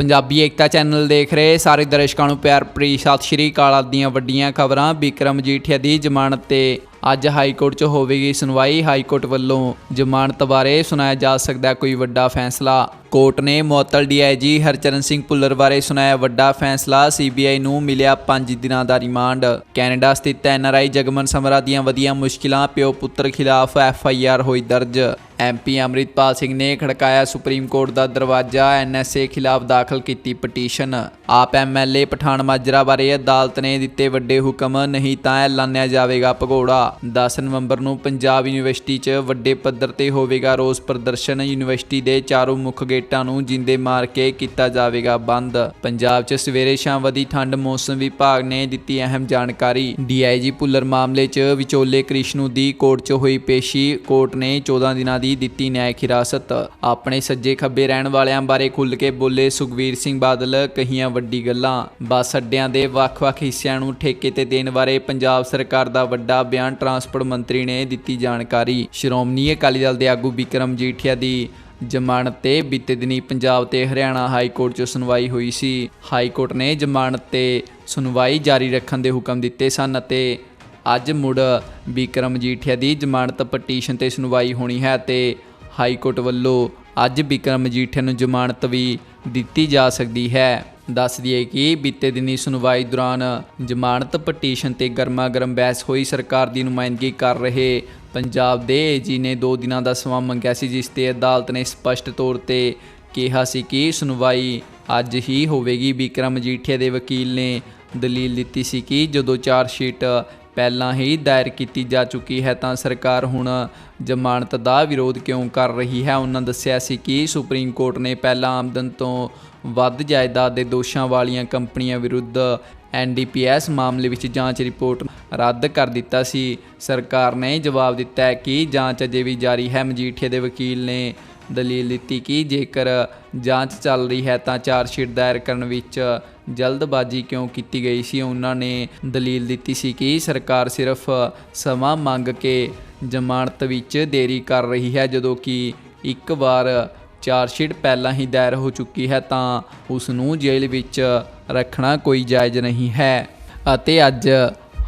ਪੰਜਾਬੀ ਏਕਤਾ channel ਦੇਖ ਰਹੇ ਸਾਰੇ ਦਰਸ਼ਕਾਂ ਨੂੰ ਪਿਆਰ ਭਰੀ ਸਤਿ ਸ਼੍ਰੀ ਅਕਾਲ ਦੀਆਂ ਵੱਡੀਆਂ ਖਬਰਾਂ। ਵਿਕਰਮ ਜੀਠੀਆ ਦੀ ਜ਼ਮਾਨਤ ਤੇ ਅੱਜ ਹਾਈ ਕੋਰਟ 'ਚ ਹੋਵੇਗੀ ਸੁਣਵਾਈ। ਹਾਈ ਕੋਰਟ ਵੱਲੋਂ ਜ਼ਮਾਨਤ ਬਾਰੇ ਸੁਣਾਇਆ ਜਾ ਸਕਦਾ ਕੋਈ ਵੱਡਾ ਫੈਸਲਾ। ਕੋਰਟ ਨੇ ਮੁਅੱਤਲ ਡੀਆਈਜੀ ਹਰਚਰਨ ਸਿੰਘ ਭੁੱਲਰ ਬਾਰੇ ਸੁਣਾਇਆ ਵੱਡਾ ਫੈਸਲਾ। ਸੀਬੀਆਈ ਨੂੰ ਮਿਲਿਆ 5 ਦਿਨਾਂ ਦਾ ਰਿਮਾਂਡ। ਕੈਨੇਡਾ ਸਥਿਤ ਐਨਆਰਆਈ ਜਗਮਨ ਸਮਰਾ ਦੀਆਂ ਵਧੀਆਂ ਮੁਸ਼ਕਿਲਾਂ ਪਿਓ ਪੁੱਤਰ ਖਿਲਾਫ ਐਫਆਈਆਰ ਹੋਈ ਦਰਜ। ਐਮਪੀ ਅੰਮ੍ਰਿਤਪਾਲ ਸਿੰਘ ਨੇ ਖੜਕਾਇਆ ਸੁਪਰੀਮ ਕੋਰਟ ਦਾ ਦਰਵਾਜ਼ਾ। ਐਨਐਸਏ ਖਿਲਾਫ ਦਾਖਲ ਕੀਤੀ ਪਟੀਸ਼ਨ। ਆਪ ਐਮਐਲਏ ਪਠਾਨ ਮਾਜਰਾ ਬਾਰੇ ਅਦਾਲਤ ਨੇ ਦਿੱਤੇ ਵੱਡੇ ਹੁਕਮ। ਨਹੀਂ ਤਾਂ ਐਲਾਨਿਆ ਜਾਵੇਗਾ ਭਗੌੜਾ। 10 ਨਵੰਬਰ ਨੂੰ ਪੰਜਾਬ ਯੂਨੀਵਰਸਿਟੀ 'ਚ ਵੱਡੇ ਪੱਧਰ ਤੇ ਹੋਵੇਗਾ ਰੋਸ ਪ੍ਰਦਰਸ਼ਨ। ਯੂਨੀਵਰਸਿਟੀ ਦੇ ਚਾਰੋਂ ਮੁੱਖ ਗੇਟਾਂ ਨੂੰ ਜਿੰਦੇ ਮਾਰ ਕੇ ਕੀਤਾ ਜਾਵੇਗਾ ਬੰਦ। ਪੰਜਾਬ 'ਚ ਸਵੇਰੇ ਸ਼ਾਮ ਵਧੀ ਠੰਡ ਮੌਸਮ ਵਿਭਾਗ ਨੇ ਦਿੱਤੀ ਅਹਿਮ ਜਾਣਕਾਰੀ। ਡੀਆਈਜੀ ਭੁੱਲਰ ਮਾਮਲੇ 'ਚ ਵਿਚੋਲੇ ਕ੍ਰਿਸ਼ਨੂ ਦੀ ਕੋਰਟ 'ਚ ਹੋਈ ਪੇਸ਼ੀ। ਕੋਰਟ ਨੇ 14 ਦਿਨਾਂ ਦੀ ਦਿੱਤੀ ਨਿਆਇਕ ਹਿਰਾਸਤ। ਆਪਣੇ ਸੱਜੇ ਖੱਬੇ ਰਹਿਣ ਵਾਲਿਆਂ ਬਾਰੇ ਖੁੱਲ ਕੇ ਬੋਲੇ ਸੁਖਵੀਰ ਸਿੰਘ ਬਾਦਲ, ਕਹੀਆਂ ਵੱਡੀ ਗੱਲਾਂ। ਬੱਸ ਅੱਡਿਆਂ ਦੇ ਵੱਖ-ਵੱਖ ਹਿੱਸਿਆਂ ਨੂੰ ਠੇਕੇ ਤੇ ਦੇਣ ਬਾਰੇ ਪੰਜਾਬ ਸਰਕਾਰ ਦਾ ਵੱਡਾ ਬਿਆਨ ਟਰਾਂਸਪੋਰਟ ਮੰਤਰੀ ਨੇ ਦਿੱਤੀ ਜਾਣਕਾਰੀ। ਸ਼੍ਰੋਮਣੀ ਅਕਾਲੀ ਦਲ ਦੇ ਆਗੂ ਵਿਕਰਮ ਜੀਠੀਆ ਦੀ ਜ਼ਮਾਨਤ ਤੇ ਬੀਤੇ ਦਿਨੀ ਪੰਜਾਬ ਤੇ ਹਰਿਆਣਾ ਹਾਈ ਕੋਰਟ 'ਚ ਸੁਣਵਾਈ ਹੋਈ ਸੀ। ਹਾਈ ਕੋਰਟ ਨੇ ਜ਼ਮਾਨਤ ਤੇ ਸੁਣਵਾਈ ਜਾਰੀ ਰੱਖਣ ਦੇ ਹੁਕਮ ਦਿੱਤੇ ਸਨ ਅਤੇ ਅੱਜ ਮੁੜ ਵਿਕਰਮ ਜੀਠੀਆ ਦੀ ਜ਼ਮਾਨਤ ਪਟੀਸ਼ਨ ਤੇ ਸੁਣਵਾਈ ਹੋਣੀ ਹੈ ਤੇ ਹਾਈ ਕੋਰਟ ਵੱਲੋਂ ਅੱਜ ਬਿਕਰਮ ਜੀਠੀਆ ਨੂੰ ਜ਼ਮਾਨਤ ਵੀ ਦਿੱਤੀ ਜਾ ਸਕਦੀ ਹੈ। ਦੱਸ ਦਈਏ ਕਿ ਬੀਤੇ ਦਿਨੀ ਸੁਣਵਾਈ ਦੌਰਾਨ ਜ਼ਮਾਨਤ ਪਟੀਸ਼ਨ ਤੇ ਗਰਮਾ ਗਰਮ ਬਹਿਸ ਹੋਈ। ਸਰਕਾਰ ਦੀ ਨੁਮਾਇੰਦਗੀ ਕਰ ਰਹੇ ਪੰਜਾਬ ਦੇ ਏਜੀ ਨੇ 2 ਦਿਨਾਂ ਦਾ ਸਮਾਂ ਮੰਗਿਆ ਸੀ, ਜਿਸ ਤੇ ਅਦਾਲਤ ਨੇ ਸਪਸ਼ਟ ਤੌਰ ਤੇ ਕਿਹਾ ਸੀ ਕਿ ਸੁਣਵਾਈ ਅੱਜ ਹੀ ਹੋਵੇਗੀ। ਬਿਕਰਮ ਜੀਠੀਆ ਦੇ ਵਕੀਲ ਨੇ ਦਲੀਲ ਦਿੱਤੀ ਸੀ ਕਿ ਜਦੋਂ ਚਾਰਜ ਸ਼ੀਟ ਪਹਿਲਾਂ ਹੀ ਦਾਇਰ ਕੀਤੀ ਜਾ ਚੁੱਕੀ ਹੈ, ਤਾਂ ਸਰਕਾਰ ਹੁਣ ਜ਼ਮਾਨਤ ਦਾ ਵਿਰੋਧ ਕਿਉਂ ਕਰ ਰਹੀ ਹੈ? ਉਹਨਾਂ ਦੱਸਿਆ ਸੀ ਕਿ ਸੁਪਰੀਮ ਕੋਰਟ ਨੇ ਪਹਿਲਾਂ ਆਮਦਨ ਤੋਂ ਵੱਧ ਜਾਇਦਾਦ ਦੇ ਦੋਸ਼ਾਂ ਵਾਲੀਆਂ ਕੰਪਨੀਆਂ ਵਿਰੁੱਧ ਐਨਡੀਪੀਐਸ ਮਾਮਲੇ ਵਿੱਚ ਜਾਂਚ ਰਿਪੋਰਟ ਰੱਦ ਕਰ ਦਿੱਤਾ ਸੀ। ਸਰਕਾਰ ਨੇ ਜਵਾਬ ਦਿੱਤਾ ਹੈ ਕਿ ਜਾਂਚ ਅਜੇ ਵੀ ਜਾਰੀ ਹੈ। ਮਜੀਠੀਆ ਦੇ ਵਕੀਲ ਨੇ ਦਲੀਲ ਦਿੱਤੀ ਕਿ ਜੇਕਰ ਜਾਂਚ ਚੱਲ ਰਹੀ ਹੈ ਤਾਂ ਚਾਰਜਸ਼ੀਟ ਦਾਇਰ ਕਰਨ ਵਿੱਚ ਜਲਦਬਾਜ਼ੀ ਕਿਉਂ ਕੀਤੀ ਗਈ ਸੀ? ਉਹਨਾਂ ਨੇ ਦਲੀਲ ਦਿੱਤੀ ਸੀ ਕਿ ਸਰਕਾਰ ਸਿਰਫ ਸਮਾਂ ਮੰਗ ਕੇ ਜ਼ਮਾਨਤ ਵਿੱਚ ਦੇਰੀ ਕਰ ਰਹੀ ਹੈ, ਜਦੋਂ ਕਿ ਇੱਕ ਵਾਰ ਚਾਰਜਸ਼ੀਟ ਪਹਿਲਾਂ ਹੀ ਦਾਇਰ ਹੋ ਚੁੱਕੀ ਹੈ ਤਾਂ ਉਸ ਨੂੰ ਜੇਲ੍ਹ ਵਿੱਚ ਰੱਖਣਾ ਕੋਈ ਜਾਇਜ਼ ਨਹੀਂ ਹੈ। ਅਤੇ ਅੱਜ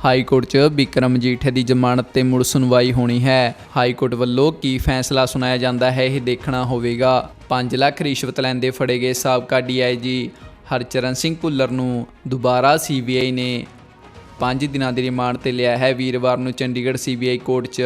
ਹਾਈ ਕੋਰਟ 'ਚ ਬਿਕਰਮ ਜੀਠੇ ਦੀ ਜ਼ਮਾਨਤ ਤੇ ਮੁੜ ਸੁਣਵਾਈ ਹੋਣੀ ਹੈ। ਹਾਈ ਕੋਰਟ ਵੱਲੋਂ ਕੀ ਫੈਸਲਾ ਸੁਣਾਇਆ ਜਾਂਦਾ ਹੈ ਇਹ ਦੇਖਣਾ ਹੋਵੇਗਾ। 5 ਲੱਖ ਰਿਸ਼ਵਤ ਲੈਂਦੇ ਫੜੇ ਗਏ ਸਾਬਕਾ ਡੀਆਈਜੀ ਹਰਚਰਨ ਸਿੰਘ ਭੁੱਲਰ ਨੂੰ ਦੁਬਾਰਾ ਸੀਬੀਆਈ ਨੇ 5 ਦਿਨਾਂ ਦੀ ਰਿਮਾਂਡ ਤੇ ਲਿਆ ਹੈ। ਵੀਰਵਾਰ ਨੂੰ ਚੰਡੀਗੜ੍ਹ ਸੀਬੀਆਈ ਕੋਰਟ 'ਚ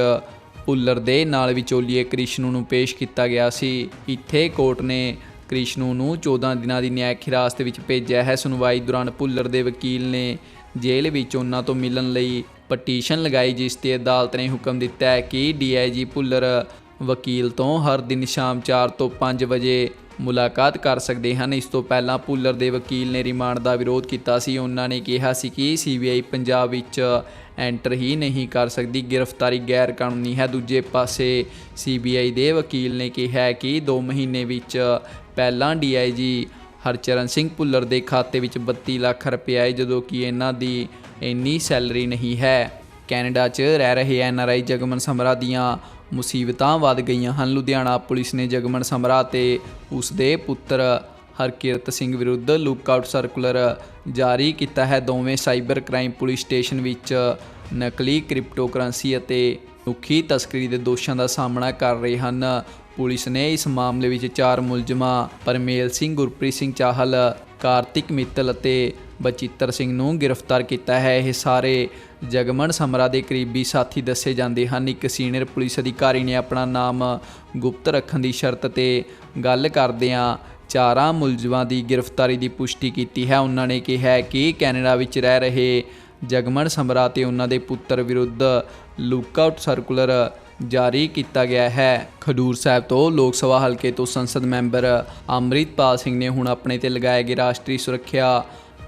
ਭੁੱਲਰ ਦੇ ਨਾਲ ਵਿਚੋਲੀਏ ਕ੍ਰਿਸ਼ਨੂ ਨੂੰ ਪੇਸ਼ ਕੀਤਾ ਗਿਆ ਸੀ। ਇੱਥੇ ਕੋਰਟ ਨੇ ਕ੍ਰਿਸ਼ਨੂ ਨੂੰ 14 ਦਿਨਾਂ ਦੀ ਨਿਆਇਕ ਹਿਰਾਸਤ ਵਿੱਚ ਭੇਜਿਆ ਹੈ। ਸੁਣਵਾਈ ਦੌਰਾਨ ਭੁੱਲਰ ਦੇ ਵਕੀਲ ਨੇ ਜੇਲ੍ਹ ਵਿੱਚ ਉਹਨਾਂ ਤੋਂ ਮਿਲਣ ਲਈ ਪਟੀਸ਼ਨ ਲਗਾਈ, ਜਿਸ ਤੇ ਅਦਾਲਤ ਨੇ ਹੁਕਮ ਦਿੱਤਾ ਹੈ ਕਿ ਡੀਆਈਜੀ ਭੁੱਲਰ ਵਕੀਲ ਤੋਂ ਹਰ ਦਿਨ ਸ਼ਾਮ 4 ਤੋਂ 5 ਵਜੇ ਮੁਲਾਕਾਤ ਕਰ ਸਕਦੇ ਹਨ। ਇਸ ਤੋਂ ਪਹਿਲਾਂ ਭੁੱਲਰ ਦੇ ਵਕੀਲ ਨੇ ਰਿਮਾਂਡ ਦਾ ਵਿਰੋਧ ਕੀਤਾ ਸੀ। ਉਹਨਾਂ ਨੇ ਕਿਹਾ ਸੀ ਕਿ ਸੀਬੀਆਈ ਪੰਜਾਬ ਵਿੱਚ ਐਂਟਰ ਹੀ ਨਹੀਂ ਕਰ ਸਕਦੀ। ਗ੍ਰਿਫਤਾਰੀ ਗੈਰ ਕਾਨੂੰਨੀ ਹੈ। ਦੂਜੇ ਪਾਸੇ ਸੀਬੀਆਈ ਦੇ ਵਕੀਲ ਨੇ ਕਿਹਾ ਕਿ 2 ਮਹੀਨੇ ਵਿੱਚ ਪਹਿਲਾਂ ਡੀਆਈਜੀ ਹਰਚਰਨ ਸਿੰਘ ਭੁੱਲਰ ਦੇ ਖਾਤੇ ਵਿੱਚ 32 ਲੱਖ ਰੁਪਏ ਆਏ ਜਦੋਂ ਕਿ ਇਹਨਾਂ ਦੀ ਇੰਨੀ ਸੈਲਰੀ ਨਹੀਂ ਹੈ। ਕੈਨੇਡਾ 'ਚ ਰਹਿ ਰਹੇ ਐਨਆਰਆਈ ਜਗਮਨ ਸਮਰਾ ਦੀਆਂ ਮੁਸੀਬਤਾਂ ਵੱਧ ਗਈਆਂ ਹਨ। ਲੁਧਿਆਣਾ ਪੁਲਿਸ ਨੇ ਜਗਮਨ ਸਮਰਾ ਤੇ ਉਸ ਦੇ ਪੁੱਤਰ ਹਰਕਿਰਤ ਸਿੰਘ ਵਿਰੁੱਧ ਲੁੱਕਆਊਟ ਸਰਕੂਲਰ ਜਾਰੀ ਕੀਤਾ ਹੈ। ਦੋਵੇਂ ਸਾਈਬਰ ਕ੍ਰਾਈਮ ਪੁਲਿਸ ਸਟੇਸ਼ਨ ਵਿੱਚ ਨਕਲੀ ਕ੍ਰਿਪਟੋਕਰੰਸੀ ਅਤੇ ਮਨੁੱਖੀ ਤਸਕਰੀ ਦੇ ਦੋਸ਼ਾਂ ਦਾ ਸਾਹਮਣਾ ਕਰ ਰਹੇ ਹਨ। ਪੁਲਿਸ ਨੇ ਇਸ ਮਾਮਲੇ ਵਿੱਚ ਚਾਰ ਮੁਲਜ਼ਮਾਂ, ਪਰਮੇਲ ਸਿੰਘ, ਗੁਰਪ੍ਰੀਤ ਸਿੰਘ ਚਾਹਲ, ਕਾਰਤਿਕ ਮਿੱਤਲ ਅਤੇ ਬਚਿੱਤਰ ਸਿੰਘ ਨੂੰ ਗ੍ਰਿਫਤਾਰ ਕੀਤਾ ਹੈ। ਇਹ ਸਾਰੇ ਜਗਮਨ ਸਮਰਾ ਦੇ ਕਰੀਬੀ ਸਾਥੀ ਦੱਸੇ ਜਾਂਦੇ ਹਨ। ਇੱਕ ਸੀਨੀਅਰ ਪੁਲਿਸ ਅਧਿਕਾਰੀ ਨੇ ਆਪਣਾ ਨਾਮ ਗੁਪਤ ਰੱਖਣ ਦੀ ਸ਼ਰਤ ਤੇ ਗੱਲ ਕਰਦਿਆਂ ਚਾਰਾਂ ਮੁਲਜ਼ਮਾਂ ਦੀ ਗ੍ਰਿਫਤਾਰੀ ਦੀ ਪੁਸ਼ਟੀ ਕੀਤੀ ਹੈ। ਉਹਨਾਂ ਨੇ ਕਿਹਾ ਕਿ ਕੈਨੇਡਾ ਵਿੱਚ ਰਹਿ ਰਹੇ ਜਗਮਨ ਸਮਰਾ ਤੇ ਉਹਨਾਂ ਦੇ ਪੁੱਤਰ ਵਿਰੁੱਧ ਲੁੱਕਆਊਟ ਸਰਕੂਲਰ ਜਾਰੀ ਕੀਤਾ ਗਿਆ ਹੈ। ਖਡੂਰ ਸਾਹਿਬ ਤੋਂ ਲੋਕ ਸਭਾ ਹਲਕੇ ਤੋਂ ਸੰਸਦ ਮੈਂਬਰ ਅੰਮ੍ਰਿਤਪਾਲ ਸਿੰਘ ਨੇ ਹੁਣ ਆਪਣੇ ਤੇ ਲਗਾਏ ਗਏ ਰਾਸ਼ਟਰੀ ਸੁਰੱਖਿਆ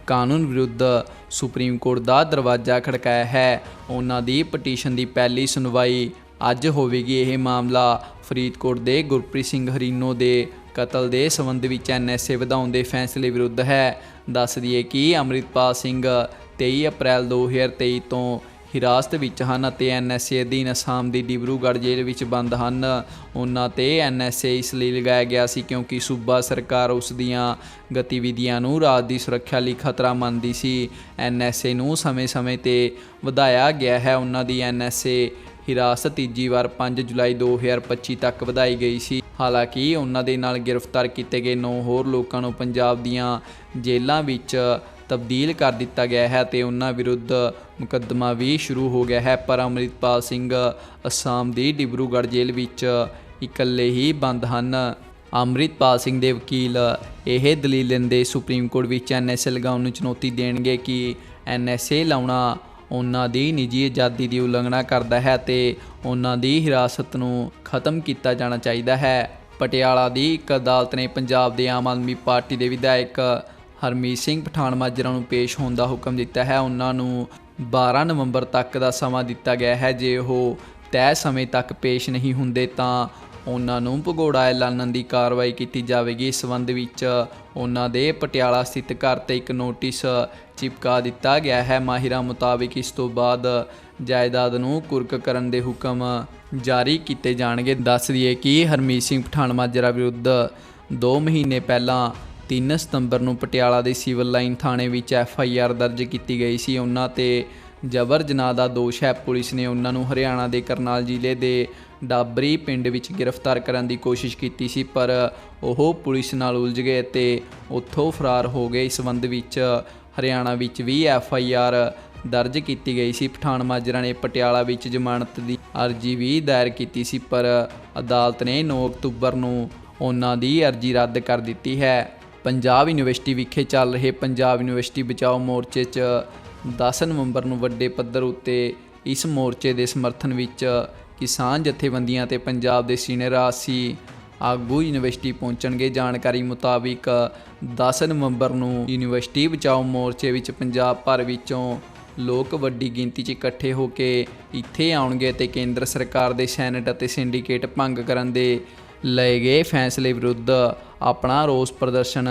ਕਾਨੂੰਨ ਵਿਰੁੱਧ ਸੁਪਰੀਮ ਕੋਰਟ ਦਾ ਦਰਵਾਜ਼ਾ ਖੜਕਾਇਆ ਹੈ। ਉਹਨਾਂ ਦੀ ਪਟੀਸ਼ਨ ਦੀ ਪਹਿਲੀ ਸੁਣਵਾਈ ਅੱਜ ਹੋਵੇਗੀ। ਇਹ ਮਾਮਲਾ ਫਰੀਦਕੋਟ ਦੇ ਗੁਰਪ੍ਰੀਤ ਸਿੰਘ ਹਰੀਨੋ ਦੇ ਕਤਲ ਦੇ ਸਬੰਧ ਵਿੱਚ ਐਨਐਸਏ ਵਧਾਉਣ ਦੇ ਫੈਸਲੇ ਵਿਰੁੱਧ ਹੈ। ਦੱਸ ਦਈਏ ਕਿ ਅੰਮ੍ਰਿਤਪਾਲ ਸਿੰਘ 23 ਅਪ੍ਰੈਲ 2023 ਤੋਂ ਹਿਰਾਸਤ ਵਿੱਚ ਹਨ ਅਤੇ ਐਨਐਸਏ ਅਧੀਨ ਅਸਾਮ ਦੀ ਡਿਬਰੂਗੜ੍ਹ ਜੇਲ੍ਹ ਵਿੱਚ ਬੰਦ ਹਨ। ਉਹਨਾਂ ਤੇ ਐਨਐਸਏ ਇਸ ਲਈ ਲਗਾਇਆ ਗਿਆ ਸੀ ਕਿਉਂਕਿ ਸੂਬਾ ਸਰਕਾਰ ਉਸ ਦੀਆਂ ਗਤੀਵਿਧੀਆਂ ਨੂੰ ਰਾਜ ਦੀ ਸੁਰੱਖਿਆ ਲਈ ਖਤਰਾ ਮੰਨਦੀ ਸੀ। ਐਨਐਸਏ ਨੂੰ ਸਮੇਂ-ਸਮੇਂ ਤੇ ਵਧਾਇਆ ਗਿਆ ਹੈ। ਉਹਨਾਂ ਦੀ ਐਨਐਸਏ ਹਿਰਾਸਤ ਤੀਜੀ ਵਾਰ 5 ਜੁਲਾਈ 2025 ਤੱਕ ਵਧਾਈ ਗਈ ਸੀ। ਹਾਲਾਂਕਿ ਉਹਨਾਂ ਦੇ ਨਾਲ ਗ੍ਰਿਫਤਾਰ ਕੀਤੇ ਗਏ 9 ਹੋਰ ਲੋਕਾਂ ਨੂੰ ਪੰਜਾਬ ਦੀਆਂ ਜੇਲ੍ਹਾਂ ਵਿੱਚ ਤਬਦੀਲ ਕਰ ਦਿੱਤਾ ਗਿਆ ਹੈ ਤੇ ਉਹਨਾਂ ਵਿਰੁੱਧ ਮੁਕੱਦਮਾ ਵੀ ਸ਼ੁਰੂ ਹੋ ਗਿਆ ਹੈ। ਪਰ ਅੰਮ੍ਰਿਤਪਾਲ ਸਿੰਘ ਅਸਾਮ ਦੀ ਡਿਬਰੂਗੜ੍ਹ ਜੇਲ੍ਹ ਵਿੱਚ ਇਕੱਲੇ ਹੀ ਬੰਦ ਹਨ। ਅੰਮ੍ਰਿਤਪਾਲ ਸਿੰਘ ਦੇ ਵਕੀਲ ਇਹ ਦਲੀਲ ਦਿੰਦੇ ਸੁਪਰੀਮ ਕੋਰਟ ਵਿੱਚ ਐਨਐਸਏ ਲਗਾਉਣ ਨੂੰ ਚੁਣੌਤੀ ਦੇਣਗੇ ਕਿ ਐਨਐਸਏ ਲਾਉਣਾ ਉਹਨਾਂ ਦੀ ਨਿੱਜੀ ਆਜ਼ਾਦੀ ਦੀ ਉਲੰਘਣਾ ਕਰਦਾ ਹੈ ਤੇ ਉਹਨਾਂ ਦੀ ਹਿਰਾਸਤ ਨੂੰ ਖਤਮ ਕੀਤਾ ਜਾਣਾ ਚਾਹੀਦਾ ਹੈ। ਪਟਿਆਲਾ ਦੀ ਇੱਕ ਅਦਾਲਤ ਨੇ ਪੰਜਾਬ ਦੇ ਆਮ ਆਦਮੀ ਪਾਰਟੀ ਦੇ ਵਿਧਾਇਕ ਹਰਮੀਤ ਸਿੰਘ ਪਠਾਨ ਮਾਜਰਾ ਨੂੰ ਪੇਸ਼ ਹੋਣ ਦਾ ਹੁਕਮ ਦਿੱਤਾ ਹੈ। ਉਹਨਾਂ ਨੂੰ 12 ਨਵੰਬਰ ਤੱਕ ਦਾ ਸਮਾਂ ਦਿੱਤਾ ਗਿਆ ਹੈ। ਜੇ ਉਹ ਤੈਅ ਸਮੇਂ ਤੱਕ ਪੇਸ਼ ਨਹੀਂ ਹੁੰਦੇ ਤਾਂ ਉਹਨਾਂ ਨੂੰ ਭਗੌੜਾ ਐਲਾਨਣ ਦੀ ਕਾਰਵਾਈ ਕੀਤੀ ਜਾਵੇਗੀ। ਇਸ ਸੰਬੰਧ ਵਿੱਚ ਉਹਨਾਂ ਦੇ ਪਟਿਆਲਾ ਸਥਿਤ ਘਰ ਤੇ ਇੱਕ ਨੋਟਿਸ ਚਿਪਕਾ ਦਿੱਤਾ ਗਿਆ ਹੈ। ਮਾਹਿਰਾਂ ਮੁਤਾਬਿਕ ਇਸ ਤੋਂ ਬਾਅਦ ਜਾਇਦਾਦ ਨੂੰ ਕੁਰਕ ਕਰਨ ਦੇ ਹੁਕਮ ਜਾਰੀ ਕੀਤੇ ਜਾਣਗੇ। ਦੱਸ ਦਈਏ ਕਿ ਹਰਮੀਤ ਸਿੰਘ ਪਠਾਨ ਮਾਜਰਾ ਵਿਰੁੱਧ 2 ਮਹੀਨੇ ਪਹਿਲਾਂ 3 ਸਤੰਬਰ ਨੂੰ ਪਟਿਆਲਾ ਦੇ ਸਿਵਲ ਲਾਈਨ ਥਾਣੇ ਵਿੱਚ ਐਫ ਆਈ ਆਰ ਦਰਜ ਕੀਤੀ ਗਈ ਸੀ। ਉਹਨਾਂ ਤੇ ਜਬਰ ਜਨਾਹ ਦਾ ਦੋਸ਼ ਹੈ। ਪੁਲਿਸ ਨੇ ਉਹਨਾਂ ਨੂੰ ਹਰਿਆਣਾ ਦੇ ਕਰਨਾਲ ਜ਼ਿਲ੍ਹੇ ਦੇ ਡਾਬਰੀ ਪਿੰਡ ਵਿੱਚ ਗ੍ਰਿਫਤਾਰ ਕਰਨ ਦੀ ਕੋਸ਼ਿਸ਼ ਕੀਤੀ ਸੀ, ਪਰ ਉਹ ਪੁਲਿਸ ਨਾਲ ਉਲਝ ਗਏ ਤੇ ਉੱਥੋਂ ਫਰਾਰ ਹੋ ਗਏ। ਇਸ ਸੰਬੰਧ ਵਿੱਚ ਹਰਿਆਣਾ ਵਿੱਚ ਵੀ ਐਫ ਆਈ ਆਰ ਦਰਜ ਕੀਤੀ ਗਈ ਸੀ। ਪਠਾਨ ਮਾਜਰਾ ਨੇ ਪਟਿਆਲਾ ਵਿੱਚ ਜ਼ਮਾਨਤ ਦੀ ਅਰਜ਼ੀ ਵੀ ਦਾਇਰ ਕੀਤੀ ਸੀ, ਪਰ ਅਦਾਲਤ ਨੇ 9 ਅਕਤੂਬਰ ਨੂੰ ਉਹਨਾਂ ਦੀ ਅਰਜ਼ੀ ਰੱਦ ਕਰ ਦਿੱਤੀ ਹੈ। ਪੰਜਾਬ ਯੂਨੀਵਰਸਿਟੀ ਵਿਖੇ ਚੱਲ ਰਹੇ ਪੰਜਾਬ ਯੂਨੀਵਰਸਿਟੀ ਬਚਾਓ ਮੋਰਚੇ 'ਚ 10 ਨਵੰਬਰ ਨੂੰ ਵੱਡੇ ਪੱਧਰ ਉੱਤੇ ਇਸ ਮੋਰਚੇ ਦੇ ਸਮਰਥਨ ਵਿੱਚ ਕਿਸਾਨ ਜਥੇਬੰਦੀਆਂ ਤੇ ਪੰਜਾਬ ਦੇ ਸੀਨੀਅਰ ਆਸੀ ਆਗੂ ਯੂਨੀਵਰਸਿਟੀ ਪਹੁੰਚਣਗੇ। ਜਾਣਕਾਰੀ ਮੁਤਾਬਿਕ 10 ਨਵੰਬਰ ਨੂੰ ਯੂਨੀਵਰਸਿਟੀ ਬਚਾਓ ਮੋਰਚੇ ਵਿੱਚ ਪੰਜਾਬ ਭਰ ਵਿੱਚੋਂ ਲੋਕ ਵੱਡੀ ਗਿਣਤੀ 'ਚ ਇਕੱਠੇ ਹੋ ਕੇ ਇੱਥੇ ਆਉਣਗੇ ਤੇ ਕੇਂਦਰ ਸਰਕਾਰ ਦੇ ਸੈਨੇਟ ਅਤੇ ਸਿੰਡੀਕੇਟ ਭੰਗ ਕਰਨ ਦੇ ਲਏ ਗਏ ਫੈਸਲੇ ਵਿਰੁੱਧ ਆਪਣਾ ਰੋਸ ਪ੍ਰਦਰਸ਼ਨ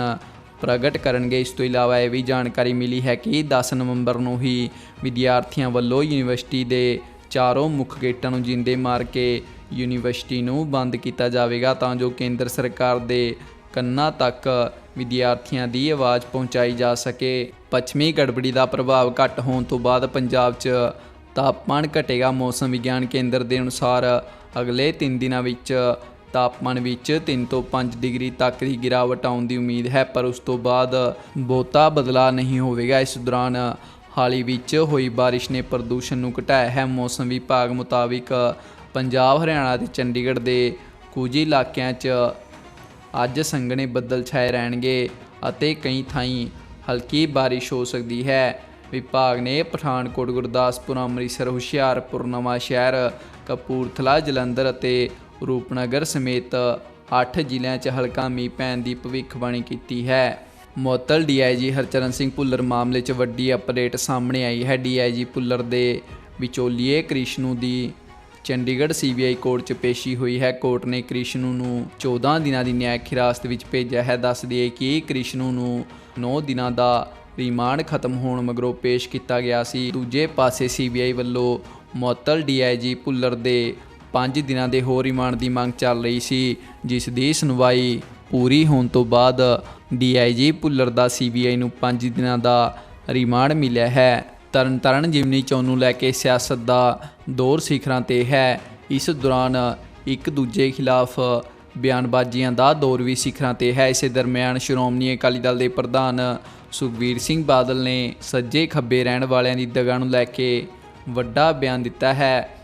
ਪ੍ਰਗਟ ਕਰਨਗੇ। ਇਸ ਤੋਂ ਇਲਾਵਾ ਇਹ ਵੀ ਜਾਣਕਾਰੀ ਮਿਲੀ ਹੈ ਕਿ 10 ਨਵੰਬਰ ਨੂੰ ਹੀ ਵਿਦਿਆਰਥੀਆਂ ਵੱਲੋਂ ਯੂਨੀਵਰਸਿਟੀ ਦੇ ਚਾਰੋਂ ਮੁੱਖ ਗੇਟਾਂ ਨੂੰ ਜਿੰਦੇ ਮਾਰ ਕੇ ਯੂਨੀਵਰਸਿਟੀ ਨੂੰ ਬੰਦ ਕੀਤਾ ਜਾਵੇਗਾ, ਤਾਂ ਜੋ ਕੇਂਦਰ ਸਰਕਾਰ ਦੇ ਕੰਨਾਂ ਤੱਕ ਵਿਦਿਆਰਥੀਆਂ ਦੀ ਆਵਾਜ਼ ਪਹੁੰਚਾਈ ਜਾ ਸਕੇ। ਪੱਛਮੀ ਗੜਬੜੀ ਦਾ ਪ੍ਰਭਾਵ ਘੱਟ ਹੋਣ ਤੋਂ ਬਾਅਦ ਪੰਜਾਬ 'ਚ ਤਾਪਮਾਨ ਘਟੇਗਾ। ਮੌਸਮ ਵਿਗਿਆਨ ਕੇਂਦਰ ਦੇ ਅਨੁਸਾਰ ਅਗਲੇ 3 ਦਿਨਾਂ ਵਿੱਚ ਤਾਪਮਾਨ ਵਿੱਚ 3 ਤੋਂ 5 ਡਿਗਰੀ ਤੱਕ ਦੀ ਗਿਰਾਵਟ ਆਉਣ ਦੀ ਉਮੀਦ ਹੈ, ਪਰ ਉਸ ਤੋਂ ਬਾਅਦ ਬਹੁਤਾ ਬਦਲਾਅ ਨਹੀਂ ਹੋਵੇਗਾ। ਇਸ ਦੌਰਾਨ ਹਾਲੀ ਵਿੱਚ ਹੋਈ ਬਾਰਿਸ਼ ਨੇ ਪ੍ਰਦੂਸ਼ਣ ਨੂੰ ਘਟਾਇਆ ਹੈ। ਮੌਸਮ ਵਿਭਾਗ ਮੁਤਾਬਿਕ ਪੰਜਾਬ, ਹਰਿਆਣਾ ਤੇ ਚੰਡੀਗੜ੍ਹ ਦੇ ਕੁਝ ਇਲਾਕਿਆਂ 'ਚ ਅੱਜ ਸੰਘਣੇ ਬੱਦਲ ਛਾਏ ਰਹਿਣਗੇ ਅਤੇ ਕਈ ਥਾਈਂ ਹਲਕੀ ਬਾਰਿਸ਼ ਹੋ ਸਕਦੀ ਹੈ। ਵਿਭਾਗ ਨੇ ਪਠਾਨਕੋਟ, ਗੁਰਦਾਸਪੁਰ, ਅੰਮ੍ਰਿਤਸਰ, ਹੁਸ਼ਿਆਰਪੁਰ ਨਵਾਂ ਸ਼ਹਿਰ ਕਪੂਰਥਲਾ, ਜਲੰਧਰ ਅਤੇ ਰੂਪਨਗਰ ਸਮੇਤ 8 ਜ਼ਿਲ੍ਹਿਆਂ 'ਚ ਹਲਕਾ ਮੀਂਹ ਪੈਣ ਦੀ ਭਵਿੱਖਬਾਣੀ ਕੀਤੀ ਹੈ। ਮੁਅੱਤਲ ਡੀਆਈਜੀ ਹਰਚਰਨ ਸਿੰਘ ਭੁੱਲਰ ਮਾਮਲੇ 'ਚ ਵੱਡੀ ਅਪਡੇਟ ਸਾਹਮਣੇ ਆਈ ਹੈ। ਡੀਆਈਜੀ ਭੁੱਲਰ ਦੇ ਵਿਚੋਲੀਏ ਕ੍ਰਿਸ਼ਨੂ ਦੀ ਚੰਡੀਗੜ੍ਹ ਸੀਬੀਆਈ ਕੋਰਟ 'ਚ ਪੇਸ਼ੀ ਹੋਈ ਹੈ। ਕੋਰਟ ਨੇ ਕ੍ਰਿਸ਼ਨੂ ਨੂੰ 14 ਦਿਨਾਂ ਦੀ ਨਿਆਇਕ ਹਿਰਾਸਤ ਵਿੱਚ ਭੇਜਿਆ ਹੈ। ਦੱਸ ਦਈਏ ਕਿ ਕ੍ਰਿਸ਼ਨੂ ਨੂੰ 9 ਦਿਨਾਂ ਦਾ ਰਿਮਾਂਡ ਖਤਮ ਹੋਣ ਮਗਰੋਂ ਪੇਸ਼ ਕੀਤਾ ਗਿਆ ਸੀ। ਦੂਜੇ ਪਾਸੇ ਸੀਬੀਆਈ ਵੱਲੋਂ ਮੁਅੱਤਲ ਡੀਆਈਜੀ ਭੁੱਲਰ ਦੇ 5 ਦਿਨਾਂ ਦੇ ਹੋਰ ਰਿਮਾਂਡ ਦੀ ਮੰਗ ਚੱਲ ਰਹੀ ਸੀ, ਜਿਸ ਦੀ ਸੁਣਵਾਈ ਪੂਰੀ ਹੋਣ ਤੋਂ ਬਾਅਦ ਡੀਆਈਜੀ ਭੁੱਲਰ ਦਾ ਸੀਬੀਆਈ ਨੂੰ 5 ਦਿਨਾਂ ਦਾ ਰਿਮਾਂਡ ਮਿਲਿਆ ਹੈ। ਤਰਨਤਾਰਨ ਜਿਮਨੀ ਚੋਣ ਨੂੰ ਲੈ ਕੇ ਸਿਆਸਤ ਦਾ ਦੌਰ ਸਿਖਰਾਂ ਤੇ ਹੈ। ਇਸ ਦੌਰਾਨ ਇੱਕ ਦੂਜੇ ਖਿਲਾਫ ਬਿਆਨਬਾਜ਼ੀਆਂ ਦਾ ਦੌਰ ਵੀ ਸਿਖਰਾਂ ਤੇ ਹੈ। ਇਸੇ ਦਰਮਿਆਨ ਸ਼੍ਰੋਮਣੀ ਅਕਾਲੀ ਦਲ ਦੇ ਪ੍ਰਧਾਨ ਸੁਖਬੀਰ ਸਿੰਘ ਬਾਦਲ ਨੇ ਸੱਜੇ ਖੱਬੇ ਰਹਿਣ ਵਾਲਿਆਂ ਦੀ ਦਗਾ ਨੂੰ ਲੈ ਕੇ ਵੱਡਾ ਬਿਆਨ ਦਿੱਤਾ ਹੈ।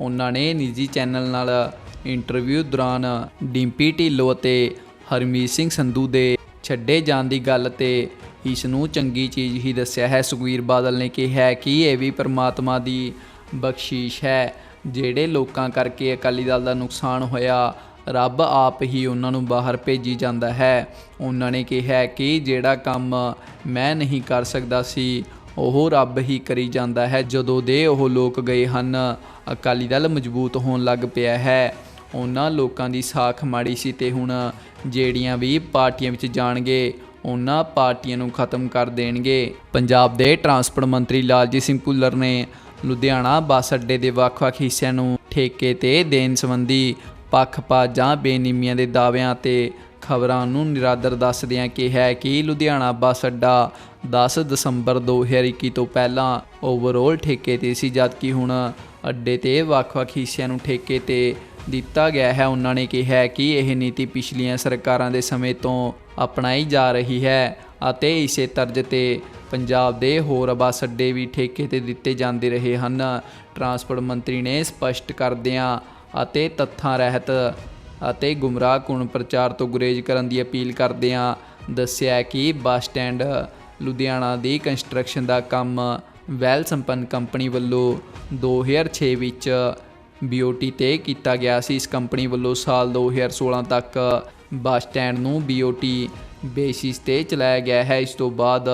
ਉਹਨਾਂ ਨੇ ਨਿੱਜੀ ਚੈਨਲ ਨਾਲ ਇੰਟਰਵਿਊ ਦੌਰਾਨ ਡਿੰਪੀ ਢਿੱਲੋਂ ਅਤੇ ਹਰਮੀਤ ਸਿੰਘ ਸੰਧੂ ਦੇ ਛੱਡੇ ਜਾਣ ਦੀ ਗੱਲ ਤੇ ਇਸ ਨੂੰ ਚੰਗੀ ਚੀਜ਼ ਹੀ ਦੱਸਿਆ ਹੈ। ਸੁਖਵੀਰ ਬਾਦਲ ਨੇ ਕਿਹਾ ਕਿ ਇਹ ਵੀ ਪ੍ਰਮਾਤਮਾ ਦੀ ਬਖਸ਼ੀਸ਼ ਹੈ। ਜਿਹੜੇ ਲੋਕਾਂ ਕਰਕੇ ਅਕਾਲੀ ਦਲ ਦਾ ਨੁਕਸਾਨ ਹੋਇਆ, ਰੱਬ ਆਪ ਹੀ ਉਹਨਾਂ ਨੂੰ ਬਾਹਰ ਭੇਜੀ ਜਾਂਦਾ ਹੈ। ਉਹਨਾਂ ਨੇ ਕਿਹਾ ਕਿ ਜਿਹੜਾ ਕੰਮ ਮੈਂ ਨਹੀਂ ਕਰ ਸਕਦਾ ਸੀ, ਉਹ ਰੱਬ ਹੀ ਕਰੀ ਜਾਂਦਾ ਹੈ। ਜਦੋਂ ਦੇ ਉਹ ਲੋਕ ਗਏ ਹਨ ਅਕਾਲੀ ਦਲ ਮਜ਼ਬੂਤ ਹੋਣ ਲੱਗ ਪਿਆ ਹੈ। ਉਹਨਾਂ ਲੋਕਾਂ ਦੀ ਸਾਖ ਮਾੜੀ ਸੀ ਤੇ ਹੁਣ ਜਿਹੜੀਆਂ ਵੀ ਪਾਰਟੀਆਂ ਵਿੱਚ ਜਾਣਗੇ, ਉਹਨਾਂ ਪਾਰਟੀਆਂ ਨੂੰ ਖਤਮ ਕਰ ਦੇਣਗੇ। ਪੰਜਾਬ ਦੇ ਟਰਾਂਸਪੋਰਟ ਮੰਤਰੀ ਲਾਲਜੀਤ ਸਿੰਘ ਭੁੱਲਰ ਨੇ ਲੁਧਿਆਣਾ ਬੱਸ ਅੱਡੇ ਦੇ ਵੱਖ-ਵੱਖ ਹਿੱਸਿਆਂ ਨੂੰ ਠੇਕੇ ਤੇ ਦੇਣ ਸੰਬੰਧੀ ਪੱਖਪਾਤ ਜਾਂ ਬੇਨਿਯਮੀਆਂ ਦੇ ਦਾਅਵਿਆਂ ਤੇ ਖਬਰਾਂ ਨੂੰ ਨਿਰਾਦਰ ਦੱਸਦਿਆਂ ਕਿਹਾ ਕਿ ਲੁਧਿਆਣਾ ਬੱਸ ਅੱਡਾ 10 ਦਸੰਬਰ 2021 ਤੋਂ ਪਹਿਲਾਂ ਓਵਰਆਲ ਠੇਕੇ ਤੇ ਸੀ, ਜਦਕਿ ਹੁਣ ਅੱਡੇ ਤੇ ਵੱਖ-ਵੱਖ ਹਿੱਸਿਆਂ ਨੂੰ ਠੇਕੇ ਤੇ ਦਿੱਤਾ ਗਿਆ ਹੈ। ਉਹਨਾਂ ਨੇ ਕਿਹਾ ਕਿ ਇਹ ਨੀਤੀ ਪਿਛਲੀਆਂ ਸਰਕਾਰਾਂ ਦੇ ਸਮੇਂ ਤੋਂ ਅਪਣਾਈ ਜਾ ਰਹੀ ਹੈ ਅਤੇ ਇਸੇ ਤਰਜ਼ ਤੇ ਪੰਜਾਬ ਦੇ ਹੋਰ ਬੱਸ ਅੱਡੇ ਵੀ ਠੇਕੇ ਤੇ ਦਿੱਤੇ ਜਾਂਦੇ ਰਹੇ ਹਨ। ਟਰਾਂਸਪੋਰਟ ਮੰਤਰੀ ਨੇ ਸਪਸ਼ਟ ਕਰਦਿਆਂ ਅਤੇ ਤੱਥਾਂ ਰਹਿਤ ਅਤੇ ਗੁੰਮਰਾਹਕੁਨ ਪ੍ਰਚਾਰ ਤੋਂ ਗੁਰੇਜ਼ ਕਰਨ ਦੀ ਅਪੀਲ ਕਰਦਿਆਂ ਦੱਸਿਆ ਕਿ ਬੱਸ ਸਟੈਂਡ ਲੁਧਿਆਣਾ ਦੀ ਕੰਸਟਰਕਸ਼ਨ ਦਾ ਕੰਮ ਵੈਲ ਸੰਪੰਨ ਕੰਪਨੀ ਵੱਲੋਂ 2006 ਵਿੱਚ BOT ਤੇ ਕੀਤਾ ਗਿਆ ਸੀ। ਇਸ ਕੰਪਨੀ ਵੱਲੋਂ ਸਾਲ 2016 ਤੱਕ ਬੱਸ ਸਟੈਂਡ ਨੂੰ BOT ਬੇਸਿਸ ਤੇ ਚਲਾਇਆ ਗਿਆ ਹੈ। ਇਸ ਤੋਂ ਬਾਅਦ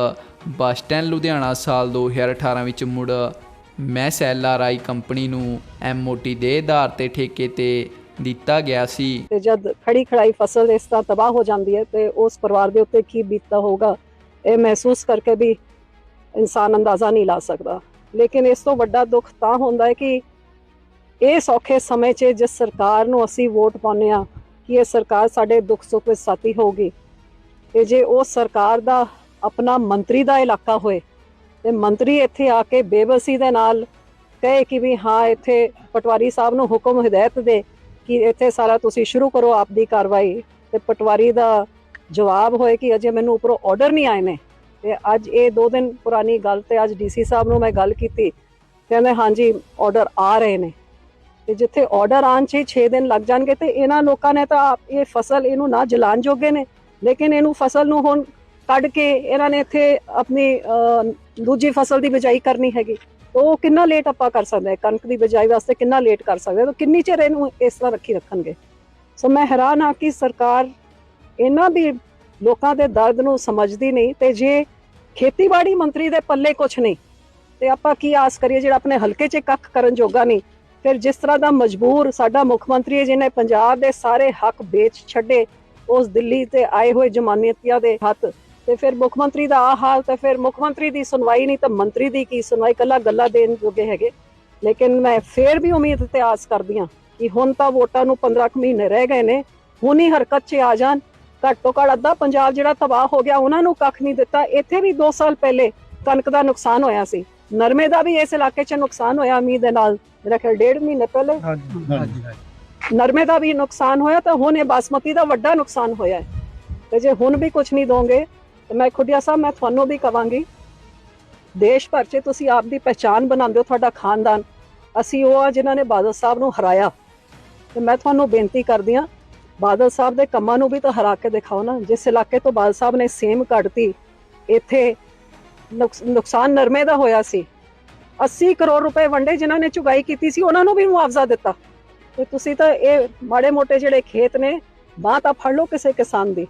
ਬੱਸ ਸਟੈਂਡ ਲੁਧਿਆਣਾ ਸਾਲ 2018 ਵਿੱਚ ਮੁੜ ਮੈਸ ਐਲਆਰਆਈ ਕੰਪਨੀ ਨੂੰ MOT ਦੇ ਆਧਾਰ ਤੇ ਠੇਕੇ ਤੇ ਦਿੱਤਾ ਗਿਆ ਸੀ। ਤੇ ਜਦ ਖੜੀ ਖੜਾਈ ਫਸਲ ਇਸ ਤਰ੍ਹਾਂ ਤਬਾਹ ਹੋ ਜਾਂਦੀ ਹੈ ਤੇ ਉਸ ਪਰਿਵਾਰ ਦੇ ਉੱਤੇ ਕੀ ਬੀਤਦਾ ਹੋਊਗਾ, ਇਹ ਮਹਿਸੂਸ ਕਰਕੇ ਵੀ ਇਨਸਾਨ ਅੰਦਾਜ਼ਾ ਨਹੀਂ ਲਾ ਸਕਦਾ। ਲੇਕਿਨ ਇਸ ਤੋਂ ਵੱਡਾ ਦੁੱਖ ਤਾਂ ਹੁੰਦਾ ਹੈ ਕਿ ਇਹ ਸੌਖੇ ਸਮੇਂ 'ਚ ਜਿਸ ਸਰਕਾਰ ਨੂੰ ਅਸੀਂ ਵੋਟ ਪਾਉਂਦੇ ਆ ਕਿ ਇਹ ਸਰਕਾਰ ਸਾਡੇ ਦੁੱਖ ਸੁੱਖ ਵਿੱਚ ਸਾਥੀ ਹੋਊਗੀ। ਤੇ ਜੇ ਉਹ ਸਰਕਾਰ ਦਾ ਆਪਣਾ ਮੰਤਰੀ ਦਾ ਇਲਾਕਾ ਹੋਏ, ਤੇ ਮੰਤਰੀ ਇੱਥੇ ਆ ਕੇ ਬੇਬਸੀ ਦੇ ਨਾਲ ਕਹੇ ਕਿ ਵੀ ਹਾਂ, ਇੱਥੇ ਪਟਵਾਰੀ ਸਾਹਿਬ ਨੂੰ ਹੁਕਮ ਹਦਾਇਤ ਦੇ ਕਿ ਇੱਥੇ ਸਾਰਾ ਤੁਸੀਂ ਸ਼ੁਰੂ ਕਰੋ ਆਪਦੀ ਕਾਰਵਾਈ। ਤੇ ਪਟਵਾਰੀ ਦਾ ਜਵਾਬ ਹੋਏ ਕਿ ਅਜੇ ਮੈਨੂੰ ਉੱਪਰੋਂ ਆਰਡਰ ਨਹੀਂ ਆਏ ਨੇ। ਤੇ ਅੱਜ ਇਹ ਦੋ ਦਿਨ ਪੁਰਾਣੀ ਗੱਲ ਤੇ ਅੱਜ ਡੀਸੀ ਸਾਹਿਬ ਨੂੰ ਮੈਂ ਗੱਲ ਕੀਤੀ। ਕਹਿੰਦੇ, ਹਾਂਜੀ ਆਰਡਰ ਆ ਰਹੇ ਨੇ। ਤੇ ਜਿੱਥੇ ਆਰਡਰ ਆਉਣ 'ਚ 6 ਦਿਨ ਲੱਗ ਜਾਣਗੇ ਤੇ ਇਹਨਾਂ ਲੋਕਾਂ ਨੇ ਤਾਂ ਇਹ ਫਸਲ ਇਹਨੂੰ ਨਾ ਜਲਾਣ ਜੋਗੇ ਨੇ। ਲੇਕਿਨ ਇਹਨੂੰ ਫਸਲ ਨੂੰ ਹੁਣ ਕੱਢ ਕੇ ਇਹਨਾਂ ਨੇ ਇੱਥੇ ਆਪਣੀ ਦੂਜੀ ਫਸਲ ਦੀ ਬਿਜਾਈ ਕਰਨੀ ਹੈਗੀ। ਉਹ ਕਿੰਨਾ ਲੇਟ ਆਪਾਂ ਕਰ ਸਕਦੇ ਹਾਂ? ਕਣਕ ਦੀ ਬਿਜਾਈ ਵਾਸਤੇ ਕਿੰਨਾ ਲੇਟ ਕਰ ਸਕਦੇ ਹਾਂ? ਕਿੰਨੀ ਚਿਰ ਇਹਨੂੰ ਇਸ ਤਰ੍ਹਾਂ ਰੱਖੀ ਰੱਖਣਗੇ? ਸੋ ਮੈਂ ਹੈਰਾਨ ਹਾਂ ਕਿ ਸਰਕਾਰ ਇਹਨਾਂ ਵੀ ਲੋਕਾਂ ਦੇ ਦਰਦ ਨੂੰ ਸਮਝਦੀ ਨਹੀਂ ਤੇ ਜੇ ਖੇਤੀਬਾੜੀ ਮੰਤਰੀ ਦੇ ਪੱਲੇ ਕੁਝ ਨਹੀਂ, ਤੇ ਆਪਾਂ ਕੀ ਆਸ ਕਰੀਏ ਜਿਹੜਾ ਆਪਣੇ ਹਲਕੇ 'ਚ ਕੱਖ ਕਰਨ ਜੋਗਾ ਨਹੀਂ? ਫਿਰ ਜਿਸ ਤਰ੍ਹਾਂ ਦਾ ਮਜਬੂਰ ਸਾਡਾ ਮੁੱਖ ਮੰਤਰੀ ਹੈ, ਜਿਹਨੇ ਪੰਜਾਬ ਦੇ ਸਾਰੇ ਹੱਕ ਵੇਚ ਛੱਡੇ, ਉਸ ਦਿੱਲੀ ਤੇ ਆਏ ਹੋਏ ਜਮਾਨਤੀਆਂ ਦੇ ਹੱਥ, ਤੇ ਫਿਰ ਮੁੱਖ ਮੰਤਰੀ ਦਾ ਆ ਹਾਲ, ਤੇ ਫਿਰ ਮੁੱਖ ਮੰਤਰੀ ਦੀ ਸੁਣਵਾਈ ਨਹੀਂ, ਤਾਂ ਮੰਤਰੀ ਦੀ ਕੀ ਸੁਣਵਾਈ? ਕੱਲਾ ਗੱਲਾਂ ਦੇਣ ਜੋਗੇ ਹੈਗੇ। ਲੇਕਿਨ ਮੈਂ ਫੇਰ ਵੀ ਉਮੀਦ ਤੇ ਆਸ ਕਰਦੀ ਹਾਂ ਕਿ ਹੁਣ ਤਾਂ ਵੋਟਾਂ ਨੂੰ 15 ਕੁ ਮਹੀਨੇ ਰਹਿ ਗਏ ਨੇ, ਹੁਣ ਹੀ ਹਰਕਤ 'ਚ ਆ ਜਾਣ ਘੱਟ ਤੋਂ ਘੱਟ ਅੱਧਾ ਪੰਜਾਬ ਜਿਹੜਾ ਤਬਾਹ ਹੋ ਗਿਆ ਉਹਨਾਂ ਨੂੰ ਕੱਖ ਨਹੀਂ ਦਿੱਤਾ। ਇੱਥੇ ਵੀ 2 ਸਾਲ ਪਹਿਲੇ ਕਣਕ ਦਾ ਨੁਕਸਾਨ ਹੋਇਆ ਸੀ। ਨਰਮੇ ਦਾ ਵੀ ਇਸ ਇਲਾਕੇ 'ਚ ਨੁਕਸਾਨ ਹੋਇਆ ਮੀਂਹ ਦੇ ਨਾਲ। ਮੇਰਾ ਖਿਆਲ ਡੇਢ ਮਹੀਨੇ ਪਹਿਲੇ ਹਾਂਜੀ ਹਾਂਜੀ ਨਰਮੇ ਦਾ ਵੀ ਨੁਕਸਾਨ ਹੋਇਆ ਤਾਂ ਹੁਣ ਇਹ ਬਾਸਮਤੀ ਦਾ ਵੱਡਾ ਨੁਕਸਾਨ ਹੋਇਆ ਹੈ। ਤੇ ਜੇ ਹੁਣ ਵੀ ਕੁਝ ਨਹੀਂ ਦੋਗੇ ਤੇ ਮੈਂ ਖੁੱਡੀਆ ਸਾਹਿਬ ਮੈਂ ਤੁਹਾਨੂੰ ਵੀ ਕਵਾਂਗੀ ਦੇਸ਼ ਭਰ 'ਚ ਤੁਸੀਂ ਆਪ ਦੀ ਪਹਿਚਾਨ ਬਣਾਉਂਦੇ ਹੋ ਤੁਹਾਡਾ ਖਾਨਦਾਨ। ਅਸੀਂ ਉਹ ਆ ਜਿਨ੍ਹਾਂ ਨੇ ਬਾਦਲ ਸਾਹਿਬ ਨੂੰ ਹਰਾਇਆ। ਤੇ ਮੈਂ ਤੁਹਾਨੂੰ ਬੇਨਤੀ ਕਰਦੀ ਹਾਂ ਬਾਦਲ ਸਾਹਿਬ ਦੇ ਕੰਮਾਂ ਨੂੰ ਵੀ ਤਾਂ ਹਰਾ ਕੇ ਦਿਖਾਓ ਨਾ। ਜਿਸ ਇਲਾਕੇ ਤੋਂ ਬਾਦਲ ਸਾਹਿਬ ਨੇ ਸੇਮ ਕੱਢਤੀ, ਇੱਥੇ ਨੁਕਸਾਨ ਨਰਮੇ ਦਾ ਹੋਇਆ ਸੀ। 80 ਕਰੋੜ ਰੁਪਏ ਵੰਡੇ ਜਿਨ੍ਹਾਂ ਨੇ ਚੁਗਾਈ ਕੀਤੀ ਸੀ, ਉਹਨਾਂ ਨੂੰ ਵੀ ਮੁਆਵਜ਼ਾ ਦਿੱਤਾ। ਤੇ ਤੁਸੀਂ ਤਾਂ ਇਹ ਮਾੜੇ ਮੋਟੇ ਜਿਹੜੇ ਖੇਤ ਨੇ, ਬਾਹ ਤਾਂ ਫੜ ਲਓ ਕਿਸੇ ਕਿਸਾਨ ਦੀ।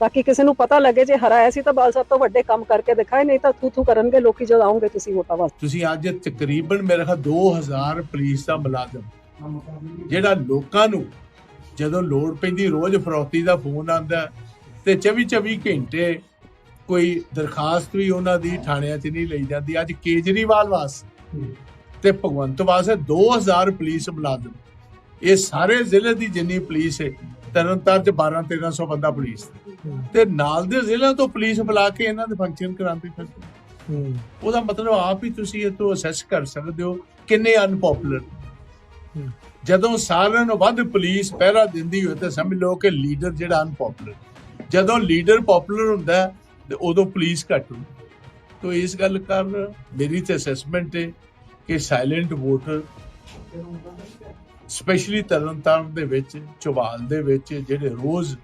ਤਾਂ ਕਿ ਕਿਸੇ ਨੂੰ ਪਤਾ ਲੱਗੇ ਜੇ ਹਰਾਇਆ ਸੀ ਤਾਂ ਬਾਲ ਸਾਹਿਬ ਤੋਂ ਵੱਡੇ ਕੰਮ ਕਰਕੇ ਦਿਖਾਏ, ਨਹੀਂ ਤਾਂ ਥੂ ਥੂ ਕਰਨਗੇ, ਲੋਕੀ ਜਦ ਆਉਂਗੇ ਤੁਸੀਂ ਵੋਟਾਂ ਵਾਸਤੇ। ਤੁਸੀਂ ਅੱਜ ਤਕਰੀਬਨ ਮੇਰੇ ਖਿਆਲ 2000 ਪੁਲਿਸ ਦਾ ਮੁਲਾਜ਼ਮ, ਜਿਹੜਾ ਲੋਕਾਂ ਨੂੰ ਜਦੋਂ ਲੋੜ ਪੈਂਦੀ ਰੋਜ਼ ਫਰੌਤੀ ਦਾ ਫੋਨ ਆਂਦਾ ਤੇ 24 24 ਘੰਟੇ ਕੋਈ ਦਰਖਾਸਤ ਵੀ ਉਹਨਾਂ ਦੀ ਥਾਣਿਆਂ 'ਚ ਨਹੀਂ ਲਈ ਜਾਂਦੀ। ਅੱਜ ਕੇਜਰੀਵਾਲ ਵਾਸਤੇ ਤੇ ਭਗਵੰਤ ਵਾਸਤੇ 2000 ਪੁਲਿਸ ਮੁਲਾਜ਼ਮ। ਇਹ ਸਾਰੇ ਜ਼ਿਲ੍ਹੇ ਦੀ ਜਿੰਨੀ ਪੁਲਿਸ ਹੈ ਤਰਨਤਾਰਨ 'ਚ 12 1300 ਬੰਦਾ ਪੁਲਿਸ ਤੇ ਨਾਲ ਦੇ ਜ਼ਿਲ੍ਹਿਆਂ ਤੋਂ ਪੁਲਿਸ ਬੁਲਾ ਕੇ ਇਹਨਾਂ ਦੇ ਫੰਕਸ਼ਨ ਕਰਾਉਂਦੇ ਫਿਰਦੇ ਉਹਦਾ ਮਤਲਬ ਆਪ ਹੀ ਤੁਸੀਂ ਇਹ ਤੋਂ ਅਸੈਸ ਕਰ ਸਕਦੇ ਹੋ ਕਿੰਨੇ ਅਨਪਪੂਲਰ ਜਦੋਂ ਸਾਰਿਆਂ ਨੂੰ ਵੱਧ ਪੁਲਿਸ ਪਹਿਰਾ ਦਿੰਦੀ ਹੋਵੇ ਤਾਂ ਸਮਝ ਲਓ ਕਿ ਲੀਡਰ ਜਿਹੜਾ ਅਨਪਪੂਲਰ ਜਦੋਂ ਲੀਡਰ ਪਪੂਲਰ ਹੁੰਦਾ ਹੈ, ਤੇ ਉਦੋਂ ਪੁਲਿਸ ਘੱਟ ਹੁੰਦੀ ਤੋ ਇਸ ਗੱਲ ਕਾਰਨ ਮੇਰੀ ਤੇ ਅਸੈਸਮੈਂਟ ਹੈ ਕਿ ਸਾਇਲੈਂਟ ਵੋਟਰ ਸਪੈਸ਼ਲੀ ਤਰਨਤਾਰਨ ਦੇ ਵਿੱਚ ਚੌਵਾਲ ਦੇ ਵਿੱਚ ਜਿਹੜੇ ਰੋਜ਼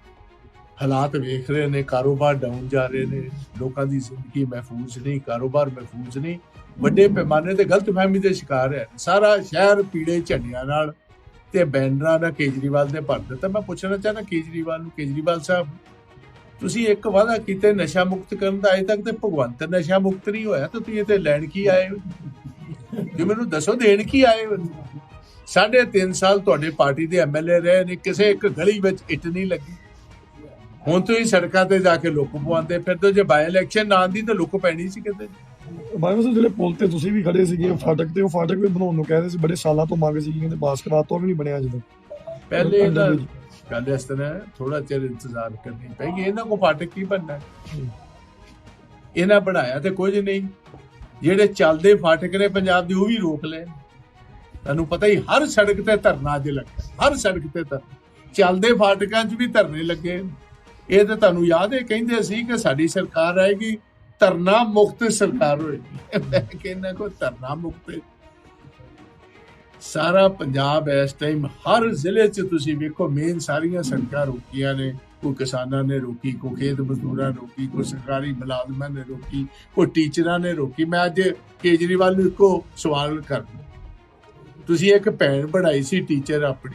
ਹਾਲਾਤ ਵੇਖ ਰਹੇ ਨੇ, ਕਾਰੋਬਾਰ ਡਾਊਨ ਜਾ ਰਹੇ ਨੇ, ਲੋਕਾਂ ਦੀ ਜ਼ਿੰਦਗੀ ਮਹਿਫੂਜ਼ ਨਹੀਂ, ਕਾਰੋਬਾਰ ਮਹਿਫੂਜ਼ ਨਹੀਂ, ਵੱਡੇ ਪੈਮਾਨੇ ਤੇ ਗਲਤਫਹਿਮੀ ਦੇ ਸ਼ਿਕਾਰ ਹੈ। ਸਾਰਾ ਸ਼ਹਿਰ ਪੀੜੇ ਝੰਡਿਆਂ ਨਾਲ ਤੇ ਬੈਨਰਾਂ ਦਾ ਕੇਜਰੀਵਾਲ ਦੇ ਭਰ ਦਿੱਤਾ। ਮੈਂ ਪੁੱਛਣਾ ਚਾਹਨਾ ਕੇਜਰੀਵਾਲ ਨੂੰ, ਕੇਜਰੀਵਾਲ ਸਾਹਿਬ, ਤੁਸੀਂ ਇੱਕ ਵਾਅਦਾ ਕੀਤੇ ਨਸ਼ਾ ਮੁਕਤ ਕਰਨ ਦਾ, ਅਜੇ ਤੱਕ ਤੇ ਭਗਵੰਤ ਨਸ਼ਾ ਮੁਕਤ ਨਹੀਂ ਹੋਇਆ, ਤਾਂ ਤੁਸੀਂ ਇੱਥੇ ਲੈਣ ਕੀ ਆਏ ਹੋ? ਜੇ ਮੈਨੂੰ ਦੱਸੋ, ਦੇਣ ਕੀ ਆਏ ਹੋ? ਸਾਢੇ ਤਿੰਨ ਸਾਲ ਤੁਹਾਡੇ ਪਾਰਟੀ ਦੇ ਐਮਐਲਏ ਰਹੇ ਨੇ, ਕਿਸੇ ਇੱਕ ਗਲੀ ਵਿੱਚ ਇੱਟ ਨਹੀਂ ਲੱਗੀ। ਹੁਣ ਤੁਸੀਂ ਸੜਕਾਂ ਤੇ ਜਾ ਕੇ ਲੁੱਕ ਪਵਾਉਂਦੇ ਫਿਰ ਤਾਂ ਜੇ ਬਾਈ ਇਲੈਕਸ਼ਨ ਨਾ ਆਂਦੀ ਤਾਂ ਲੁੱਕ ਪੈਣੀ ਸੀ ਕਿਤੇ। ਬਾਈ ਸਾਹਿਬ ਜਿਹੜੇ ਪੁਲ ਤੇ ਤੁਸੀਂ ਵੀ ਖੜੇ ਸੀਗੇ ਫਾਟਕ ਤੇ ਉਹ ਫਾਟਕ ਵੀ ਬਣਾਉਣ ਨੂੰ ਕਹਿ ਰਹੇ ਸੀ ਬੜੇ ਸਾਲਾਂ ਤੋਂ ਮੰਗ ਸੀ ਕਹਿੰਦੇ ਬਾਸ ਕਰਾ ਤੋਂ ਵੀ ਨਹੀਂ ਬਣਿਆ ਜਦੋਂ। ਪਹਿਲੇ ਇਹਦਾ ਗੱਲ ਇਸ ਤਰ੍ਹਾਂ ਥੋੜਾ ਚਿਰ ਇੰਤਜ਼ਾਰ ਕਰਨੀ ਪੈਗੀ ਇਹਨਾਂ ਕੋ ਫਾਟਕ ਕੀ ਬਣਨਾ ਇਹਨਾਂ ਬਣਾਇਆ ਤੇ ਕੁਝ ਨਹੀਂ। ਜਿਹੜੇ ਚੱਲਦੇ ਫਾਟਕ ਨੇ ਪੰਜਾਬ ਦੀ ਉਹ ਵੀ ਰੋਕ ਲੈ ਤੁਹਾਨੂੰ ਪਤਾ ਹੀ ਹਰ ਸੜਕ ਤੇ ਧਰਨਾ ਅੱਜ ਲੱਗਾ ਹਰ ਸੜਕ ਤੇ ਧਰਨਾ। ਚੱਲਦੇ ਫਾਟਕਾਂ 'ਚ ਵੀ ਧਰਨੇ ਲੱਗੇ। ਇਹ ਤਾਂ ਤੁਹਾਨੂੰ ਯਾਦ ਹੈ, ਕਹਿੰਦੇ ਸੀ ਕਿ ਸਾਡੀ ਸਰਕਾਰ ਆਏਗੀ ਧਰਨਾ ਮੁਕਤ ਸਰਕਾਰ ਹੋਏਗੀ। ਮੈਂ ਕਹਿੰਦਾ ਕੋ ਧਰਨਾ ਮੁਕਤ ਸਾਰਾ ਪੰਜਾਬ ਇਸ ਟਾਈਮ ਹਰ ਜ਼ਿਲ੍ਹੇ 'ਚ ਤੁਸੀਂ ਵੇਖੋ ਮੇਨ ਸਾਰੀਆਂ ਸੜਕਾਂ ਰੋਕੀਆਂ ਨੇ। ਕੋਈ ਕਿਸਾਨਾਂ ਨੇ ਰੋਕੀ, ਕੋਈ ਖੇਤ ਮਜ਼ਦੂਰਾਂ ਨੇ ਰੋਕੀ, ਕੋਈ ਸਰਕਾਰੀ ਮੁਲਾਜ਼ਮਾਂ ਨੇ ਰੋਕੀ, ਕੋਈ ਟੀਚਰਾਂ ਨੇ ਰੋਕੀ। ਮੈਂ ਅੱਜ ਕੇਜਰੀਵਾਲ ਨੂੰ ਇੱਕੋ ਸਵਾਲ ਕਰਦਾ। ਤੁਸੀਂ ਇੱਕ ਭੈਣ ਬਣਾਈ ਸੀ, ਟੀਚਰ ਆਪਣੀ।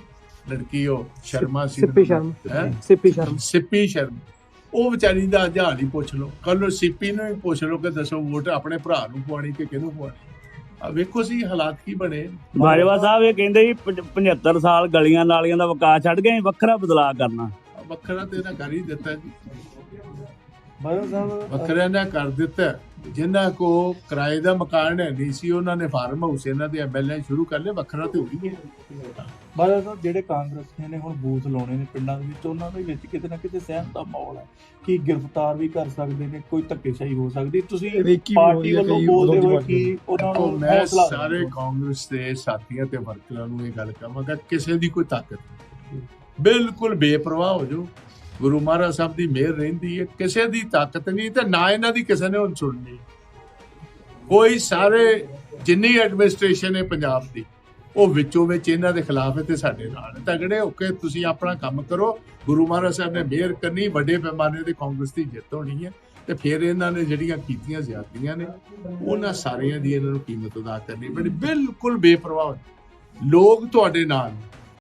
ਲੜਕੀ ਉਹ ਸ਼ਰਮਾ ਸੀ ਸਿੱਪੀ ਸ਼ਰਮ। ਹੈਂ? ਸਿੱਪੀ ਸ਼ਰਮ। ਸਿੱਪੀ ਸ਼ਰਮ। ਉਹ ਵਿਚਾਰੀ ਦਾ ਹਾਲ ਹੀ ਪੁੱਛ ਲਓ। ਕੱਲ ਨੂੰ ਸਿੱਪੀ ਨੂੰ ਵੀ ਪੁੱਛ ਲਓ ਕਿ ਦੱਸੋ ਵੋਟ ਆਪਣੇ ਭਰਾ ਨੂੰ ਪਵਾਣੀ ਕਿ ਕਿਹਨੂੰ ਪਵਾਣੀ ਆ ਵੇਖੋ ਸੀ ਹਾਲਾਤ ਕੀ ਬਣੇ। ਬਾਜਵਾ ਸਾਹਿਬ ਇਹ ਕਹਿੰਦੇ ਜੀ ਪੰਜ- 75 ਸਾਲ ਗਲੀਆਂ ਨਾਲੀਆਂ ਦਾ ਵਿਕਾਸ ਛੱਡ ਗਏ ਵੱਖਰਾ ਬਦਲਾਅ ਕਰਨਾ। ਵੱਖਰਾ ਤੇ ਇਹਨਾਂ ਕਰ ਹੀ ਦਿੱਤਾ ਜੀ। ਬਾਜਵਾ ਸਾਹਿਬ ਵੱਖਰਿਆਂ ਨੇ ਕਰ ਦਿੱਤਾ। ਜਿਨ੍ਹਾਂ ਕੋ ਕਿਰਾਏ ਦਾ ਮਕਾਨ ਹੈ ਨਹੀਂ ਸੀ ਉਹਨਾਂ ਨੇ ਫਾਰਮ ਹਾਊਸ ਇਹਨਾਂ ਦੇ ਐਮਐਲਏ ਸ਼ੁਰੂ ਕਰ ਲਏ ਵੱਖਰਾ ਤੇ ਹੋ ਹੀ। ਬਾਜਵਾ ਸਾਹਿਬ ਜਿਹੜੇ ਕਾਂਗਰਸੀਆਂ ਨੇ ਹੁਣ ਬੂਥ ਲਾਉਣੇ ਨੇ ਪਿੰਡਾਂ ਦੇ ਵਿੱਚ ਉਹਨਾਂ ਦੇ ਵਿੱਚ ਕਿਤੇ ਨਾ ਕਿਤੇ ਸਹਿਮ ਦਾ ਮਾਹੌਲ ਹੈ ਕਿ ਗ੍ਰਿਫਤਾਰ ਵੀ ਕਰ ਸਕਦੇ ਨੇ ਕੋਈ ਧੱਕੇਸ਼ਾਹੀ ਹੋ ਸਕਦੀ ਤੁਸੀਂ ਪਾਰਟੀ ਹੈ, ਵੱਲੋਂ ਬੋਲਦੇ ਵਿਰੋਧੀ ਕਿ ਉਹਨਾਂ ਨੂੰ ਮੈਂ ਸਾਰੇ ਕਾਂਗਰਸ ਦੇ ਸਾਥੀਆਂ ਤੇ ਵਰਕਰਾਂ ਨੂੰ ਇਹ ਗੱਲ ਕਹਾਂਗਾ ਕਿਸੇ ਦੀ ਕੋਈ ਤਾਕਤ ਨਹੀਂ। ਬਿਲਕੁਲ ਬੇਪਰਵਾਹ ਹੋ ਜਾਓ। ਗੁਰੂ ਮਹਾਰਾਜ ਸਾਹਿਬ ਦੀ ਮਿਹਰ ਰਹਿੰਦੀ ਹੈ। ਕਿਸੇ ਦੀ ਤਾਕਤ ਨਹੀਂ ਤੇ ਨਾ ਇਹਨਾਂ ਦੀ ਕਿਸੇ ਨੇ ਹੁਣ ਸੁਣਨੀ। ਕੋਈ ਸਾਰੇ ਜਿੰਨੀ ਐਡਮਿਨਿਸਟ੍ਰੇਸ਼ਨ ਹੈ ਪੰਜਾਬ ਦੀ ਉਹ ਵਿੱਚੋਂ ਵਿੱਚ ਇਹਨਾਂ ਦੇ ਖਿਲਾਫ ਹੈ ਤੇ ਸਾਡੇ ਨਾਲ ਤਗੜੇ ਹੋ ਕੇ ਤੁਸੀਂ ਆਪਣਾ ਕੰਮ ਕਰੋ। ਗੁਰੂ ਮਹਾਰਾਜ ਸਾਹਿਬ ਨੇ ਮਿਹਰ ਕਰਨੀ, ਵੱਡੇ ਪੈਮਾਨੇ ਤੇ ਕਾਂਗਰਸ ਦੀ ਜਿੱਤ ਹੋਣੀ ਹੈ ਤੇ ਫਿਰ ਇਹਨਾਂ ਨੇ ਜਿਹੜੀਆਂ ਕੀਤੀਆਂ ਜ਼ਿਆਦਤੀਆਂ ਨੇ, ਉਹਨਾਂ ਸਾਰਿਆਂ ਦੀ ਇਹਨਾਂ ਨੂੰ ਕੀਮਤ ਅਦਾ ਕਰਨੀ। ਬੜੀ ਬਿਲਕੁਲ ਬੇਪਰਵਾਹ ਲੋਕ ਤੁਹਾਡੇ ਨਾਲ